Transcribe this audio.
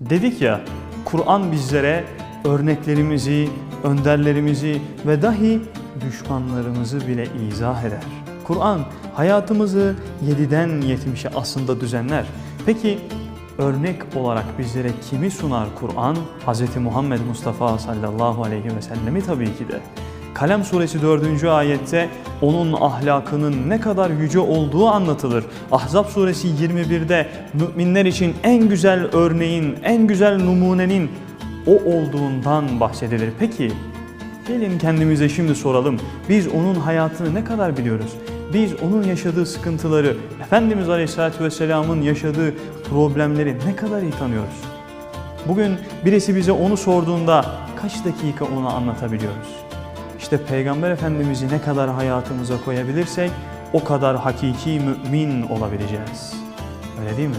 Dedik ya, Kur'an bizlere örneklerimizi, önderlerimizi ve dahi düşmanlarımızı bile izah eder. Kur'an hayatımızı 7'den 70'e aslında düzenler. Peki örnek olarak bizlere kimi sunar Kur'an? Hz. Muhammed Mustafa sallallahu aleyhi ve sellemi tabii ki de. Kalem suresi 4. ayette onun ahlakının ne kadar yüce olduğu anlatılır. Ahzab suresi 21'de müminler için en güzel örneğin, en güzel numunenin o olduğundan bahsedilir. Peki gelin kendimize şimdi soralım. Biz onun hayatını ne kadar biliyoruz? Biz onun yaşadığı sıkıntıları, Efendimiz Aleyhisselatü Vesselam'ın yaşadığı problemleri ne kadar iyi tanıyoruz? Bugün birisi bize onu sorduğunda kaç dakika ona anlatabiliyoruz? İşte Peygamber Efendimiz'i ne kadar hayatımıza koyabilirsek o kadar hakiki mümin olabileceğiz. Öyle değil mi?